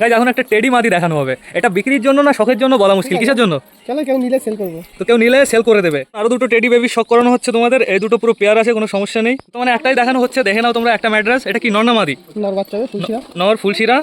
Guys এখন একটা teddy মাদি দেখানো হবে। এটা বিক্রির জন্য না শখের জন্য বলা মুশকিল? কিসের জন্য? চলো কেউ নিলে সেল করব? তো কেউ নিলে সেল করে দেবে। আরও দুটো টেডি বেবি শখ করানো হচ্ছে তোমাদের। এই দুটো পুরো পেয়ার আছে কোনো সমস্যা নেই। তো মানে একটাই দেখানো হচ্ছে দেখে নাও তোমরা একটা ম্যাড্রেস এটা কি নর্না মাদি? নর বাচ্চা ফুলশিরা নর ফুলশিরা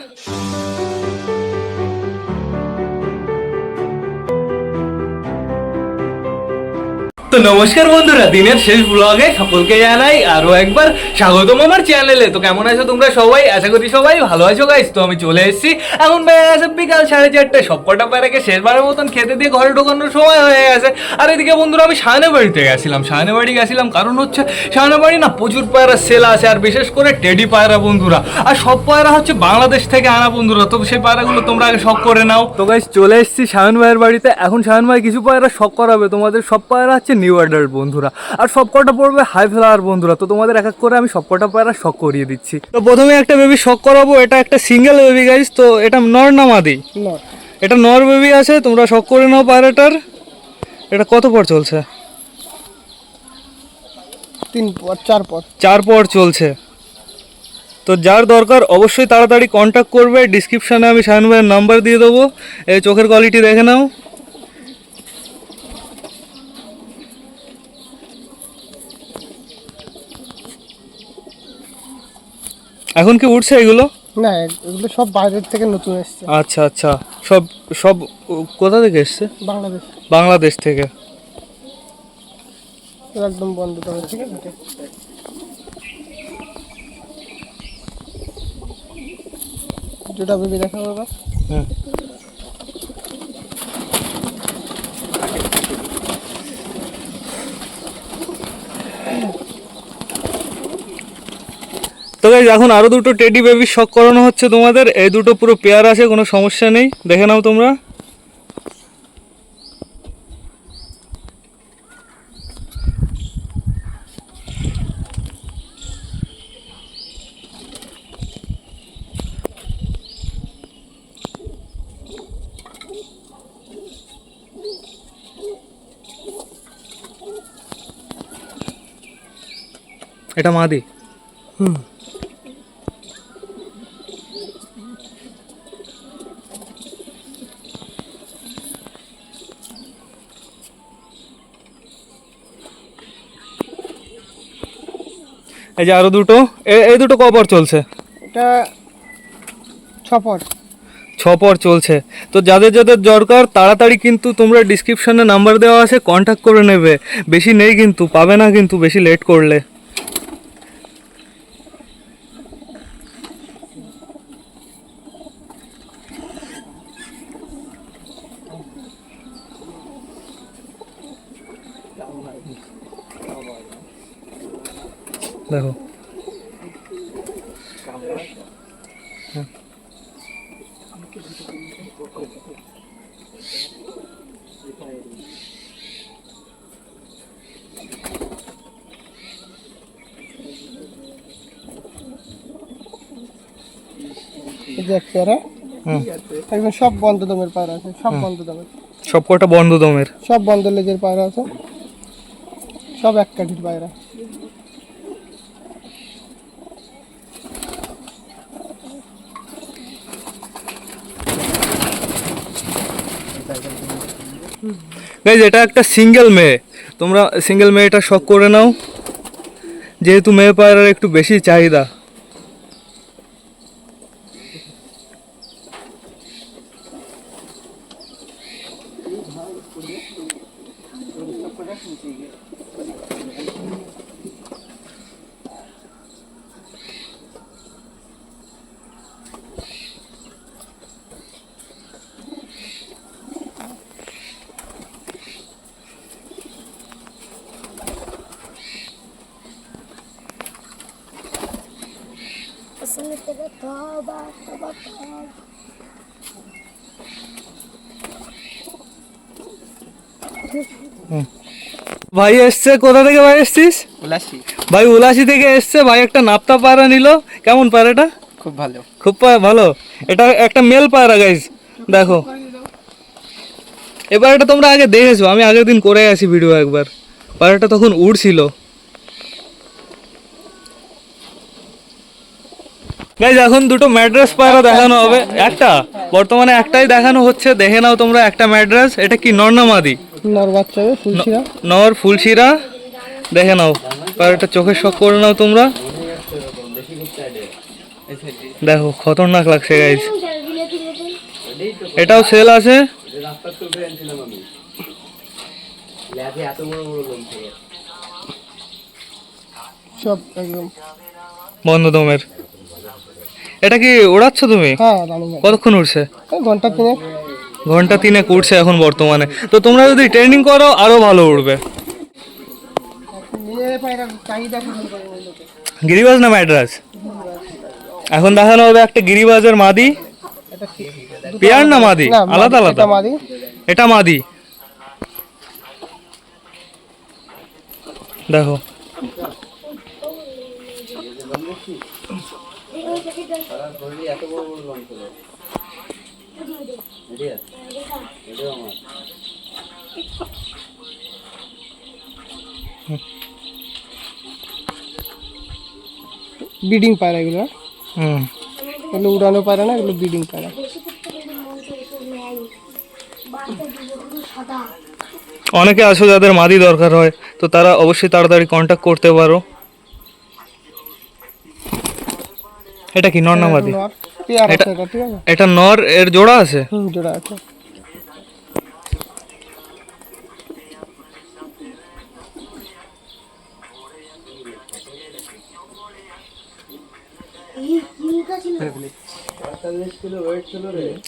তো নমস্কার বন্ধুরা, দিনের শেষ ব্লগে সকলকে জানাই আরও একবার স্বাগতম আমার চ্যানেলে তো কেমন আছো তোমরা সবাই? আশা করি সবাই ভালো আছো গাইস তো আমি চলে এসেছি। এখন গেছে বিকাল সাড়ে চারটে। সব কটা প্যারাকে শেষবারের মতন খেতে দিয়ে ঘরে ঢোকানোর সময় হয়ে গেছে। আর এদিকে বন্ধুরা, আমি শাহানে বাড়িতে গেছিলাম। শাহানে বাড়ি গেছিলাম কারণ হচ্ছে শাহানে বাড়ি না প্রচুর পায়রা সেল আছে, আর বিশেষ করে টেডি পায়রা বন্ধুরা। আর সব পায়রা হচ্ছে বাংলাদেশ থেকে আনা বন্ধুরা। তো সেই পায়রাগুলো তোমরা আগে শখ করে নাও। তো গাইস চলে এসেছি শাহান ভাইয়ের বাড়িতে। এখন শাহান ভাই কিছু পায়রা শখ করাবে। তোমাদের সব পায়রা হচ্ছে নিউ অ্যাডাল্ট বন্ধুরা। আর সব কটা পড়বে হাই ফ্লাওয়ার বন্ধুরা তো তোমাদের এক এক করে আমি সব কটা পায়রা শখ করিয়ে দিচ্ছি। তো প্রথমে একটা বেবি শখ করাবো এটা একটা সিঙ্গেল বেবি গাইস তো এটা নর না মাদি? এটা নর বেবি আছে তোমরা শখ করে নাও পায়রাটার। এটা কত পর চলছে? তিন পর চার পর। চার পর চলছে। তো যার দরকার অবশ্যই তাড়াতাড়ি কন্ট্যাক্ট করবে ডিসক্রিপশানে আমি শাহান ভাইয়ের নাম্বার দিয়ে দেবো। এই চোখের কোয়ালিটি দেখে নাও। এখন কি উঠছে এগুলো? না এগুলো সব বাইরের থেকে নতুন এসছে। আচ্ছা আচ্ছা। সব সব কোথা থেকে এসছে? বাংলাদেশ। বাংলাদেশ থেকে। একদম বন্ধ করে ঠিক আছে? যেটা ভেবে দেখা হবে হ্যাঁ। তো গাইজ এখন আরও দুটো টেডি বেবি শখ করানো হচ্ছে তোমাদের। এই দুটো পুরো পেয়ার আছে, কোনো সমস্যা নেই। দেখে নাও তোমরা। এটা মাদি হুম। এই যে আরও দুটো। এই দুটো কপর চলছে। এটা ছপর। ছপর চলছে। তো যাদের যাদের দরকার তাড়াতাড়ি কিন্তু তোমরা ডিসক্রিপশনে নাম্বার দেওয়া আছে কন্ট্যাক্ট করে নেবে। বেশি নেই কিন্তু পাবে না কিন্তু বেশি লেট করলে। দেখো। সব বন্ধ দমের পায়রা আছে সব বন্ধ দমের। সব কটা বন্ধ দমের? সব বন্ধ লেজের পায়রা আছে সব এক কাঠির পায়রা। গাইজ এটা একটা সিঙ্গেল মেয়ে। তোমরা সিঙ্গেল মেয়েটা শখ করে নাও। যেহেতু মেয়ে পায়রার একটু বেশি চাহিদা। ভাই এসছে কোথা থেকে ভাই এসছিস? উলাসি। ভাই উলাসি থেকে এসছে ভাই একটা নাপ্তা পায়রা নিল। কেমন পায়রাটা খুব ভালো। খুব ভালো? এটা একটা মেল পায়রা গাইজ দেখো। এবার এটা তোমরা আগে দেখেছ আমি আগের দিন করে আসি ভিডিও একবার। পায়রাটা তখন উড়ছিল। গাইজ এখন দুটো ম্যাড্রেস পায়রা দেখানো হবে। একটা বর্তমানে একটাই দেখানো হচ্ছে দেখে নাও তোমরা একটা ম্যাড্রেস। এটা কি নর্নামাদি? নর ফুলশিরা দেখে নাও পায়রাটা চোখের শখ করে নাও তোমরা। দেখো খতরনাক লাগছে গাইজ এটাও সেল আছে। বন্ধ দমের। এটা কি ওড়াচ্ছ তুমি? হ্যাঁ কতক্ষণ উঠছে ঘণ্টা তিনেক। ঘণ্টা তিনেক উঠছে এখন বর্তমানে। তো তোমরা যদি ট্রেনিং করো আরও ভালো উঠবে। গিরিবাজ না ম্যাড্রাস এখন দেখানো হবে একটা গিরিবাজের মাদি। পেয়ার না মাদি? আলাদা আলাদা। এটা মাদি- মাদি দেখো ব্রিডিং পায়রা এগুলো? হুম। এগুলো উড়ানো পায়রা না এগুলো ব্রিডিং পায়রা? অনেকে আছো যাদের মাদি দরকার হয় তো তারা অবশ্যই তাড়াতাড়ি কন্ট্যাক্ট করতে পারো। এটা কি নর না মাদি নর। এটা- এটা এটা নর এর জোড়া আছে? হুম জোড়া আছে।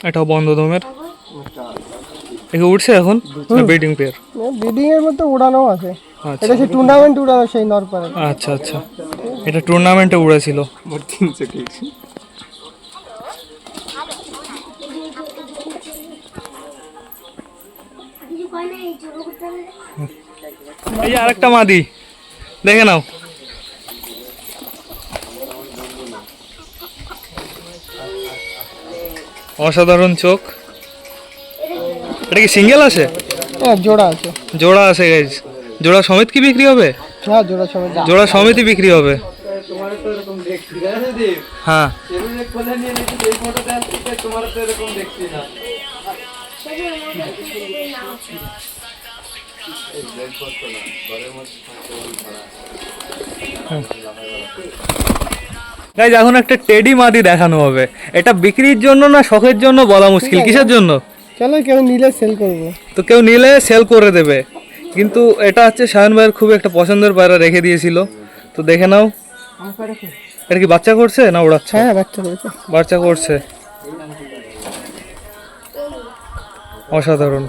এটাও বন্ধ দমের একে উঠছে এখন? ব্রিডিং পেয়ার ব্রিডিং এর মধ্যে উড়ানো আছে। আচ্ছা। এটা সেই টুর্নামেন্ট উড়ানো সেই নর আচ্ছা আচ্ছা। এটা টুর্নামেন্টে উড়েছিল। এই আরেকটা মাদি দেখে নাও। অসাধারণ চোখ। এটা কি সিঙ্গেল আছে? হ্যাঁ জোড়া আছে। জোড়া আছে গাইজ জোড়া সমেত কি বিক্রি হবে? হ্যাঁ জোড়া সমেত। জোড়া সমেতই বিক্রি হবে। হ্যাঁ। গাইজ এখন একটা টেডি মাদি দেখানো হবে। এটা বিক্রির জন্য না শখের জন্য বলা মুশকিল? কিসের জন্য? চলো কেউ নিলে সেল করব? তো কেউ নিলে সেল করে দেবে। কিন্তু এটা হচ্ছে সায়ন ভাইয়ের খুব একটা পছন্দের পায়রা রেখে দিয়েছিল। তো দেখে নাও। এটা কি বাচ্চা করছে না ওড়াচ্ছে? হ্যাঁ বাচ্চা করেছে। বাচ্চা করছে। অসাধারণ।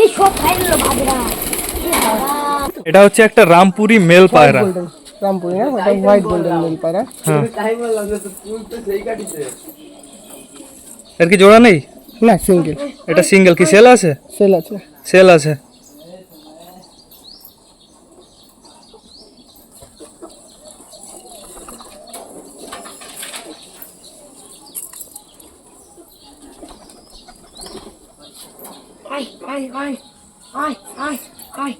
এই সব খাই নিল বাজরা এটা হচ্ছে একটা রামপুরি মেল পায়রা। রামপুরি না? ওটা হোয়াইট গোল্ডেন মেল পায়রা। হ্যাঁ। এর কি জোড়া নেই? না সিঙ্গেল এটা সিঙ্গেল কি? সেল আছে? সেল আছে। সেল আছে। আয় আয় আয় আয় আয় আয়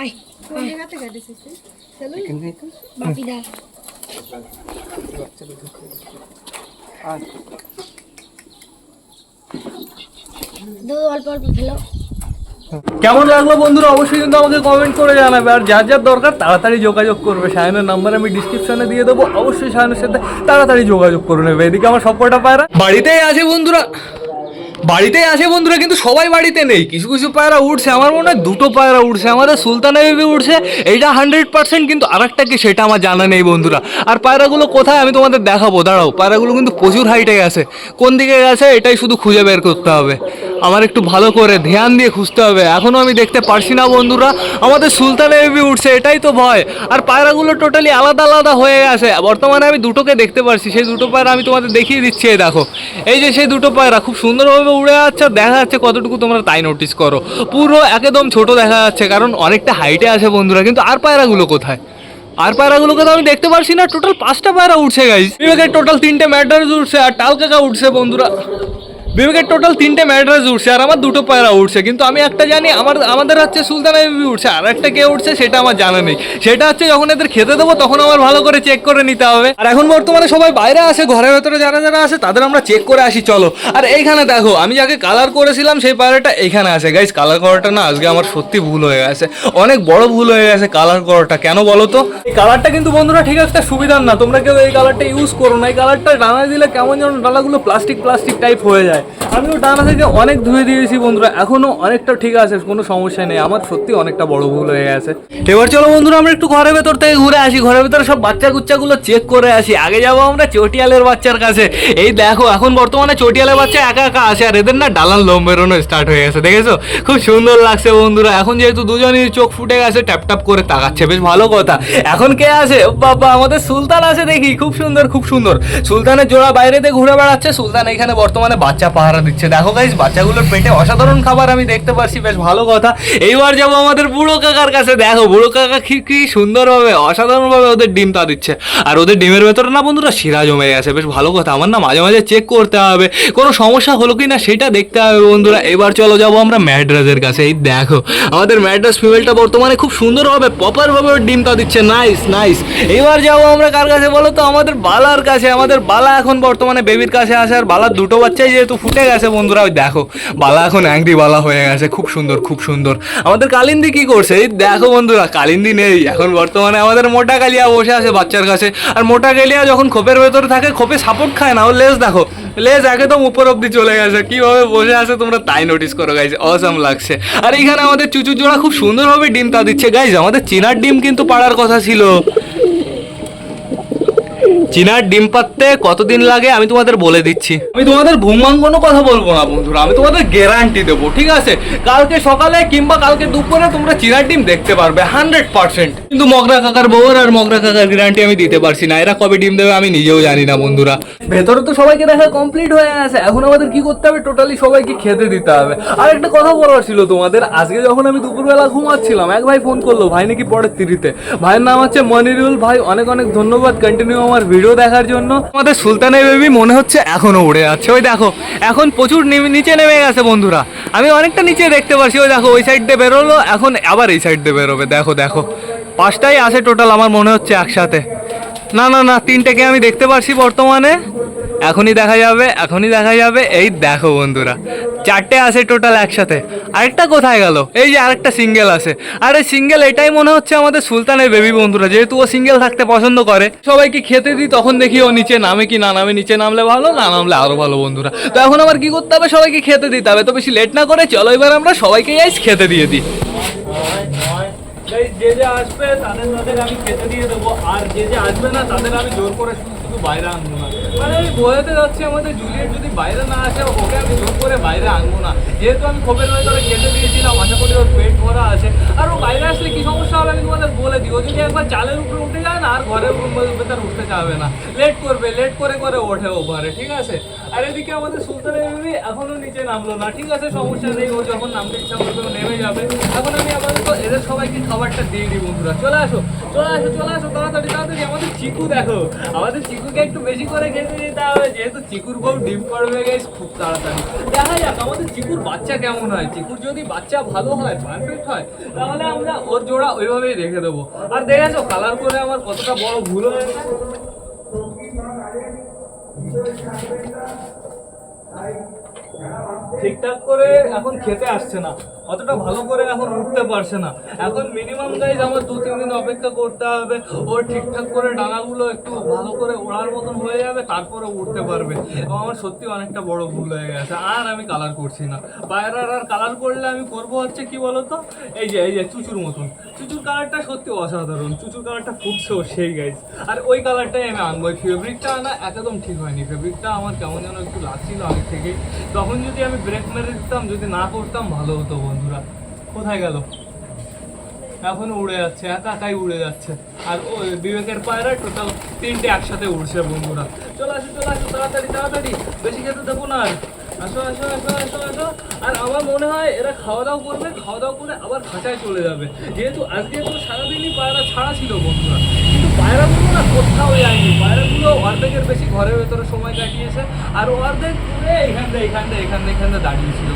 আয় বাপিদা দু অল্প অল্প খেলো। কেমন লাগল বন্ধুরা? অবশ্যই কিন্তু আমাকে কমেন্ট করে জানাবে। আর যার যার দরকার তাড়াতাড়ি যোগাযোগ করবে। সায়নের নাম্বার আমি ডিসক্রিপশনে দিয়ে দেবো। অবশ্যই সায়নের সাথে তাড়াতাড়ি যোগাযোগ করে নেবে। এদিকে আমার সব কটা পায়রা। বাড়িতেই আছে বন্ধুরা। বাড়িতেই আছে বন্ধুরা, কিন্তু সবাই বাড়িতে নেই। কিছু কিছু পায়রা উঠছে আমার মনে হয় দুটো পায়রা উঠছে আমাদের সুলতানা বেবি উঠছে এইটা হান্ড্রেড পার্সেন্ট কিন্তু আর একটা কি সেটা আমার জানা নেই বন্ধুরা। আর পায়রাগুলো কোথায় আমি তোমাদের দেখাবো, দাঁড়াও, পায়রাগুলো কিন্তু প্রচুর হাইটে গেছে। কোন দিকে গেছে, এটাই শুধু খুঁজে বের করতে হবে। আমার একটু ভালো করে ধ্যান দিয়ে খুঁজতে হবে। এখনও আমি দেখতে পারছি না বন্ধুরা। আমাদের সুলতান বেবি উঠছে, এটাই তো ভয়। আর পায়রাগুলো টোটালি আলাদা আলাদা হয়ে গেছে। বর্তমানে আমি দুটোকে দেখতে পারছি। সেই দুটো পায়রা আমি তোমাদের দেখিয়ে দিচ্ছি, এই দেখো। এই যে সেই দুটো পায়রা খুব সুন্দরভাবে উড়ে যাচ্ছে দেখা যাচ্ছে কতটুকু তোমরা তাই নোটিস করো। পুরো একদম ছোট দেখা যাচ্ছে, কারণ অনেকটা হাইটে আছে বন্ধুরা। কিন্তু আর পায়রাগুলো কোথায়? আর পায়রাগুলোকে তো আমি দেখতে পারছি না। টোটাল পাঁচটা পায়রা উঠছে বিবেকের টোটাল তিনটে ম্যাটার্স উঠছে আর টাল কাকা উঠছে, বন্ধুরা। বিবেকের টোটাল তিনটে ম্যাটার্স উঠছে, আর আমার দুটো পায়রা উঠছে। কিন্তু আমি একটা জানি, আমার, আমাদের হচ্ছে সুলতানা বেবি উঠছে, আর একটা কে উঠছে সেটা আমার জানা নেই। সেটা হচ্ছে যখন এদের খেতে দেবো, তখন আমার ভালো করে চেক করে নিতে হবে। আর এখন বর্তমানে সবাই বাইরে আসে, ঘরের ভেতরে যারা যারা আছে তাদের আমরা চেক করে আসি, চলো। আর এইখানে দেখো, আমি যাকে কালার করেছিলাম, সেই পায়রাটা এইখানে আছে। গাইস কালার করাটা না, আজকে আমার সত্যি ভুল হয়ে গেছে। অনেক বড় ভুল হয়ে গেছে কালার করাটা, কেন বলো তো? এই কালারটা কিন্তু বন্ধুরা ঠিক একটা সুবিধার না। তোমরা কেউ এই কালারটা ইউজ করো না। এই কালারটা ডানায় দিলে কেমন যেন ডানাগুলো প্লাস্টিক প্লাস্টিক টাইপ হয়ে যায়। but আমিও ডানা থেকে অনেক ধুয়ে দিয়েছি বন্ধুরা, এখনও অনেকটা ঠিক আছে, কোনো সমস্যা নেই, আমার সত্যি অনেকটা বড় ভুল হয়ে গেছে। এবার চলো বন্ধুরা, আমরা একটু ঘরের ভেতর থেকে ঘুরে আসি, ঘরের ভেতরে সব বাচ্চা কুচ্চাগুলো চেক করে আসি। আগে যাব আমরা চটিয়ালের বাচ্চার কাছে। এই দেখো, এখন বর্তমানে চটিয়ালের বাচ্চা একা একা আসে, আর এদের না ডালান লোম বেরোনো স্টার্ট হয়ে গেছে, দেখেছ? খুব সুন্দর লাগছে বন্ধুরা। এখন যেহেতু দুজনই চোখ ফুটে গেছে ট্যাপ ট্যাপ করে তাকাচ্ছে, বেশ ভালো কথা। এখন কে আছে বাবা, আমাদের সুলতান আছে দেখি, খুব সুন্দর খুব সুন্দর। সুলতানের জোড়া বাইরে দিয়ে ঘুরে বেড়াচ্ছে, সুলতান এখানে বর্তমানে বাচ্চা পাহারা দিচ্ছে। দেখো গাইস বাচ্চাগুলোর পেটে অসাধারণ খাবার আমি দেখতে পারছি বেশ ভালো কথা। এইবার যাব আমাদের বুড়ো কাকার কাছে। দেখো, বুড়ো কাকা কি কি সুন্দরভাবে, অসাধারণভাবে ওদের ডিম তা দিচ্ছে। আর ওদের ডিমের ভেতরে না বন্ধুরা শিরা জমে গেছে, বেশ ভালো কথা। আমার না মাঝে মাঝে চেক করতে হবে। কোনো সমস্যা হলো কি না সেটা দেখতে হবে বন্ধুরা। এবার চলো যাব আমরা ম্যাড্রাসের কাছে। এই দেখো, আমাদের ম্যাড্রাস ফিমেলটা বর্তমানে খুব সুন্দরভাবে প্রপারভাবে ওর ডিম তা দিচ্ছে। নাইস নাইস এবার যাব আমরা কার কাছে বলো তো? আমাদের বালার কাছে। আমাদের বালা এখন বর্তমানে বেবির কাছে আসে। আর বালার দুটো বাচ্চাই যেহেতু ফুটে গেছে বন্ধুরা, ওই দেখো, বালা এখন অ্যাংরি বালা হয়ে গেছে, খুব সুন্দর খুব সুন্দর। আমাদের কালিন্দি কি করছে? এই দেখো বন্ধুরা, কালিন্দি নেই, এখন বর্তমানে আমাদের মোটা কালিয়া বসে আছে বাচ্চার কাছে। আর মোটা কালিয়া যখন খোপের ভেতরে থাকে, খোপে সাপোর্ট খায় না, ও লেজ দেখো, লেজ একদম উপর অব্দি চলে গেছে, কীভাবে বসে আছে তোমরা তাই নোটিস করো গাইজ অসাম লাগছে। আর এখানে আমাদের চুচুর জোড়া খুব সুন্দরভাবে ডিম তা দিচ্ছে গাইজ আমাদের চিনার ডিম কিন্তু পাড়ার কথা ছিল। চিনার ডিম পাততে কতদিন লাগে আমি তোমাদের বলে দিচ্ছি। আমি তোমাদের ভুমবাং কোনো কথা বলব না, বন্ধুরা। আমি তোমাদের গ্যারান্টি দেবো, ঠিক আছে? কালকে সকালে কিংবা কালকে দুপুরে তোমরা চিনার ডিম দেখতে পারবে হান্ড্রেড পার্সেন্ট কিন্তু মগরা কাকার বউর আর মগরা কাকার গ্যারান্টি আমি দিতে পারছি না। এরা কবে ডিম দেবে আমি নিজেও জানি না, বন্ধুরা। ভেতরে তো সবাইকে দেখা কমপ্লিট হয়ে গেছে। এখন আমাদের কি করতে হবে? টোটালি সবাইকে খেতে দিতে হবে। আর একটা কথা বলার ছিল তোমাদের, আজকে যখন আমি দুপুরবেলা ঘুমাচ্ছিলাম, এক ভাই ফোন করল, ভাই নাকি পরের তিরিতে? ভাইয়ের নাম হচ্ছে মনিরুল। ভাই, অনেক অনেক ধন্যবাদ। কন্টিনিউ আমার ভিডিও দেখার জন্য। আমাদের সুলতানের বেবি মনে হচ্ছে এখনও উড়ে যাচ্ছে। ওই দেখো, এখন প্রচুর নিচে নেমে গেছে বন্ধুরা। আমি অনেকটা নিচে দেখতে পারছি, ওই দেখো, ওই সাইড দিয়ে বেরোলো, এখন আবার এই সাইড দিয়ে বেরোবে। দেখো দেখো। পাঁচটাই আছে টোটাল আমার মনে হচ্ছে একসাথে। না না না, তিনটেকে আমি দেখতে পারছি বর্তমানে। এখনই দেখা যাবে, এখনই দেখা যাবে। এই দেখো বন্ধুরা, চারটে আছে টোটাল একসাথে। আরেকটা কোথায় গেল? এই যে আরেকটা সিঙ্গেল আছে। আর এই সিঙ্গেল এটাই মনে হচ্ছে আমাদের সুলতানের বেবি বন্ধুরা, যেহেতু ও সিঙ্গেল থাকতে পছন্দ করে। সবাইকে খেতে দিই, তখন দেখি ও নিচে নামে কি না, নামে নিচে নামলে ভালো, না নামলে আরও ভালো বন্ধুরা। তো এখন আবার কি করতে হবে? সবাইকে খেতে দিতে হবে। তো বেশি লেট না করে, চলো এবার আমরা সবাইকে আইস খেতে দিয়ে দিই। যে যে আসবে, তাদের তাদের আমি খেতে দিয়ে দেবো। আর যে যে আসবে না, তাদের আমি জোর করে শুধু বাইরে আনব না। মানে আমি বোঝাতে যাচ্ছি আমাদের জুলিয়েট যদি বাইরে না আসে, ওকে আমি জোর করে বাইরে আনব না। যেহেতু আমি খোপের ভেতরে খেতে দিয়েছিলাম, আশা করি ওর পেট ভরা আছে। আর ও বাইরে আসলে কি সমস্যা হবে আমি তোমাদের বলে দিই। ও যদি একবার চালের উপরে উঠে যায় না, আর ঘরের ভেতরে উঠতে চাবে না। লেট করবে লেট করে করে ওঠে ওভারে ঠিক আছে? আর এদিকে আমাদের সুলতানের এখনও নিচে নামলো না, ঠিক আছে? সমস্যা নেই, ও যখন নামতে ইচ্ছা করবে ও নেমে যাবে। এখন আমি আপাতত এদের সবাইকে খাবারটা দিয়ে দিই, বন্ধুরা। চলে আসো চলে আসো চলে আসো, তাড়াতাড়ি তাড়াতাড়ি। আমাদের চিকু দেখো, আমাদের চিকুকে একটু বেশি করে খেতে দিতে হবে, যেহেতু চিকুর বউ ডিম খুব তাড়াতাড়ি। দেখা যাক, আমাদের চিকুর বাচ্চা কেমন হয়। চিকুর যদি বাচ্চা ভালো হয় পারফেক্ট হয়, তাহলে আমরা ওর জোড়া ওইভাবেই রেখে দেবো। আর দেখেছ কালার করে আমার কতটা বড় ভুল হয়ে ঠিকঠাক করে এখন খেতে আসছে না। অতটা ভালো করে এখন উঠতে পারছে না। এখন মিনিমাম গাইজ আমার দু, তিন দিন অপেক্ষা করতে হবে। ও ঠিকঠাক করে ডানাগুলো একটু ভালো করে ওড়ার মতন হয়ে যাবে, তারপরে উঠতে পারবে। এবং আমার সত্যি অনেকটা বড় ভুল হয়ে গেছে, আর আমি কালার করছি না। পায়রার আর কালার করলে আমি করব হচ্ছে কি বলতো? এই যে এই যে চুচুর মতন। চুচুর কালারটা সত্যি অসাধারণ। চুচুর কালারটা ফুটছেও সেই গাইজ আর ওই কালারটাই আমি আনব। ফেব্রিকটা আনা একদম ঠিক হয়নি। ফেব্রিকটা আমার কেমন যেন একটু লাগছিল আগে থেকেই। তখন যদি আমি ব্রেক মেরে দিতাম, যদি না করতাম, ভালো হতো বন্ধুরা, কোথায় গেল? এখনও উড়ে যাচ্ছে একা একাই উড়ে যাচ্ছে। আর ওই বিবেকের পায়রা টোটাল তিনটে একসাথে উড়ছে বন্ধুরা। চলে আসো চলে আসো, তাড়াতাড়ি তাড়াতাড়ি। বেশি খেতে দেবো না আর। আসো আসো আসো আসো আসো। আর আমার মনে হয় এরা খাওয়া দাওয়া করবে, খাওয়া দাওয়া করে আবার খাঁচায় চলে যাবে। যেহেতু আজকে তো সারাদিনই পায়রা ছাড়া ছিল বন্ধুরা। কিন্তু পায়রাগুলো না কোথাও যায়নি। পায়রাগুলো অর্ধেকের বেশি ঘরের ভেতরে সময় কাটিয়েছে। আর অর্ধেক এখান থেকে এখান থেকে এখান থেকে এখান থেকে দাঁড়িয়েছিল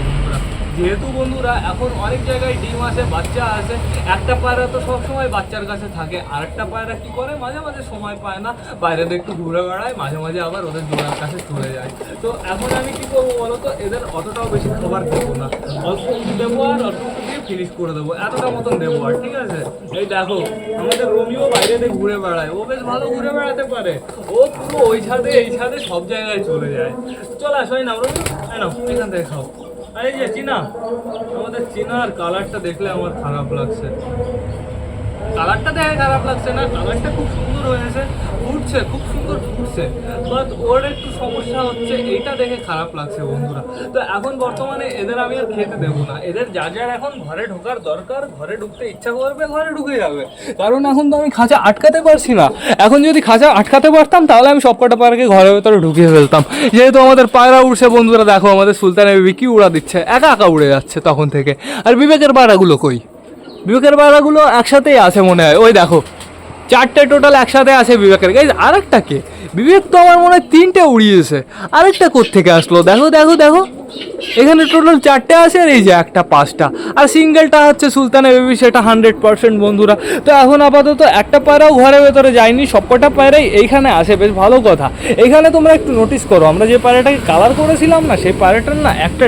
যেহেতু বন্ধুরা, এখন অনেক জায়গায় ডিম আসে, বাচ্চা আসে, একটা পায়রা তো সব সময় বাচ্চার কাছে থাকে, আরেকটা পায়রা কি করে? মাঝে মাঝে সময় পায় না বাইরে একটু ঘুরে বেড়ায়, মাঝে মাঝে আবার ওদের জোড়ার কাছে চলে যায়। তো এখন আমি কি করব বলো তো? এদের অতটাও বেশি খাবার দেবো না। অল্প দেবো আর অল্প ফিনিশ করে দেবো। এতটা মতন দেবো আর, ঠিক আছে? এই দেখো, আমাদের রোমিও বাইরে দিয়ে ঘুরে বেড়ায়। ও বেশ ভালো ঘুরে বেড়াতে পারে। ও পুরো ওই ছাদে, এই ছাদে সব জায়গায় চলে যায়। চল, আসো, এই নাও, রোমিও। এখান থেকে খাও। আর এই যে চিনা, আমাদের চীনার কালারটা দেখলে আমার খারাপ লাগছে। কালারটা দেখে খারাপ লাগছে না কালারটা খুব সুন্দর। হয়েছে ফুটছে, খুব সুন্দর ফুটছে। বাট ওর একটু সমস্যা হচ্ছে এইটা দেখে খারাপ লাগছে বন্ধুরা। তো এখন বর্তমানে এদের আমি আর খেতে দেবো না। এদের যা যার এখন ঘরে ঢোকার দরকার, ঘরে ঢুকতে ইচ্ছা করবে, ঘরে ঢুকে যাবে। কারণ এখন তো আমি খাঁচা আটকাতে পারছি না। এখন যদি খাঁচা আটকাতে পারতাম, তাহলে আমি সবকটা পায়রাকে ঘরের ভেতরে ঢুকিয়ে ফেলতাম। যেহেতু আমাদের পায়রা উড়ছে বন্ধুরা, দেখো আমাদের সুলতান বিবি কি উড়া দিচ্ছে। একা একা উড়ে যাচ্ছে তখন থেকে। আর বিবেকের পায়রাগুলো কই? বিবেকের পায়রাগুলো একসাথেই আছে মনে হয়। ওই দেখো চারটে টোটাল একসাথে আছে বিবেকের। গাইজ আরেকটা কে? বিবেক তো আমার মনে হয় তিনটে উড়িয়েছে। আরেকটা থেকে আসলো? দেখো দেখো দেখো। এখানে টোটাল চারটে আছে আর এই যে একটা পাঁচটা। আর সিঙ্গেলটা হচ্ছে সুলতানের বেবি সেটা হান্ড্রেড পার্সেন্ট বন্ধুরা। তো এখন আপাতত একটা পায়রাও ঘরের ভেতরে যায়নি সবকটা পায়রাই এইখানে আসে বেশ ভালো কথা। এখানে তোমরা একটু নোটিস করো আমরা যে পায়রাটাকে কালার করেছিলাম না সেই পায়রাটার না একটা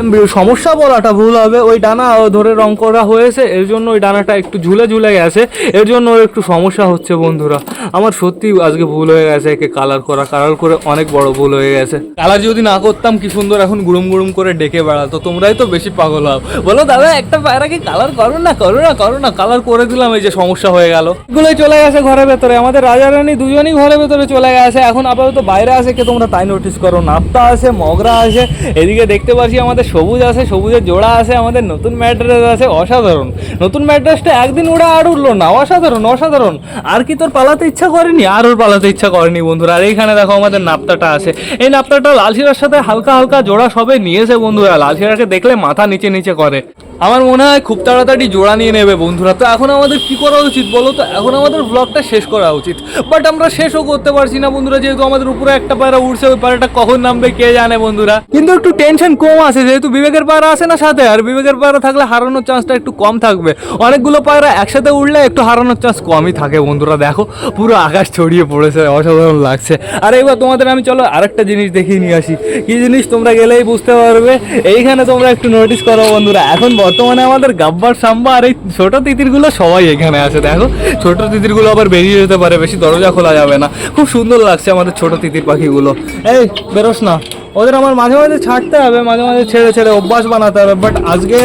উম, সমস্যা বলাটা ভুল হবে। ওই ডানা ধরে রং করা হয়েছে এর জন্য ওই ডানাটা একটু ঝুলে ঝুলে গেছে এর জন্য ওর একটু সমস্যা হচ্ছে বন্ধুরা। আমার সত্যি আজকে ভুল হয়ে গেছে একে কালার করা কালার করে অনেক বড় ভুল হয়ে গেছে। কালার যদি না করতাম কি সুন্দর এখন গুড়ুম গুড়ুম করে ডেকে বেড়াতো, তোমরাই তো বেশি পাগল হও। বলো দাদা, একটা পায়রাকে কালার করো না করো না করো না কালার করে দিলাম, এই যে সমস্যা হয়ে গেল। এগুলোই চলে গেছে ঘরের ভেতরে, আমাদের রাজা রানী দুজনই ঘরের ভেতরে চলে গেছে। এখন আপাতত বাইরে আছে কে তোমরা তাই নোটিস করো, নাপ্তা আছে, মগরা আছে, এদিকে দেখতে পাচ্ছি আমাদের সবুজ আছে, সবুজের জোড়া আছে, আমাদের নতুন ম্যাড্রেস আছে, অসাধারণ। নতুন ম্যাড্রেসটা একদিন ওরা আর উঠল না, অসাধারণ অসাধারণ। আর কি তোর পালাতে ইচ্ছা করেনি? আর ওর পালাতে ইচ্ছা করেনি, বন্ধুরা। আর এইখানে দেখো আমাদের নাপ্তাটা আছে। এই নাপ্তাটা লাল শিরার সাথে হালকা হালকা জোড়া সবে নিয়েছে বন্ধুরা লাল শিরাকে দেখলে মাথা নিচে নিচে করে। আমার মনে হয় খুব তাড়াতাড়ি জোড়া নিয়ে নেবে বন্ধুরা। তো এখন আমাদের কি করা উচিত বলো তো? এখন আমাদের ব্লগটা শেষ করা উচিত। বাট আমরা শেষও করতে পারছি না বন্ধুরা, যেহেতু আমাদের উপরে একটা পায়রা উঠছে ওই পায়রাটা কখন নামবে কে জানে বন্ধুরা। কিন্তু একটু টেনশন কম আছে, যেহেতু বিবেকের পায়রা আছে না সাথে, আর বিবেকের পায়রা থাকলে হারানোর চান্সটা একটু কম থাকবে। অনেকগুলো পায়রা একসাথে উঠলে একটু হারানোর চান্স কমই থাকে বন্ধুরা, দেখো। পুরো আকাশ ছড়িয়ে পড়েছে, অসাধারণ লাগছে। আর এবার তোমাদের আমি চলো আরেকটা জিনিস দেখিয়ে নিয়ে আসি। কি জিনিস তোমরা গেলেই বুঝতে পারবে, এইখানে তোমরা একটু নোটিস করো বন্ধুরা, এখন বর্তমানে আমাদের গাব্বার, সাম্বা আর এই ছোট তিতিরগুলো সবাই এখানে আছে, দেখো। ছোট তিতিরগুলো আবার বেরিয়ে যেতে পারে, বেশি দরজা খোলা যাবে না। খুব সুন্দর লাগছে আমাদের ছোট তিতির পাখিগুলো। এই, বেরোস না। ওদের আমার মাঝে মাঝে ছাড়তে হবে, মাঝে মাঝে ছেড়ে ছেড়ে অভ্যাস বানাতে হবে বাট আজকে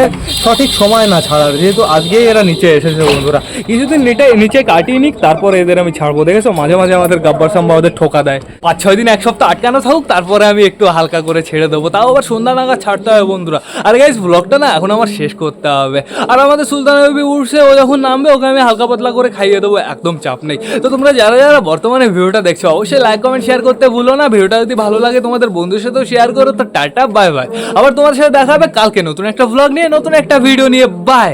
সঠিক সময় না ছাড়ার, যেহেতু আজকেই এরা নিচে এসেছে বন্ধুরা। কিছুদিন নিটে, নিচে কাটিয়ে নিক, তারপরে এদের আমি ছাড়বো, দেখেছ? মাঝে মাঝে আমাদের গাব্বার সাম্বা ওদের ঠোকা দেয়। পাঁচ, ছয় দিন, এক সপ্তাহ আটকানো থাকুক, তারপরে আমি একটু হালকা করে ছেড়ে দেবো। তাও আবার সন্ধ্যা নাগাদ ছাড়তে হবে বন্ধুরা। আর গাইজ ব্লগটা না এখন আমার শেষ করতে হবে। আর আমাদের সুলতান বেবি উঠছে, ও যখন নামবে, ওকে আমি হালকা পাতলা করে খাইয়ে দেবো, একদম চাপ নেই। তো তোমরা যারা যারা বর্তমানে ভিডিওটা দেখছ, অবশ্যই লাইক কমেন্ট শেয়ার করতে ভুলো না। ভিডিওটা যদি ভালো লাগে তোমাদের বন্ধুর সাথেও শেয়ার করো, তো টাটা বাই বাই আবার তোমার সাথে দেখা হবে কালকে নতুন একটা ভ্লগ নিয়ে, নতুন একটা ভিডিও নিয়ে। বাই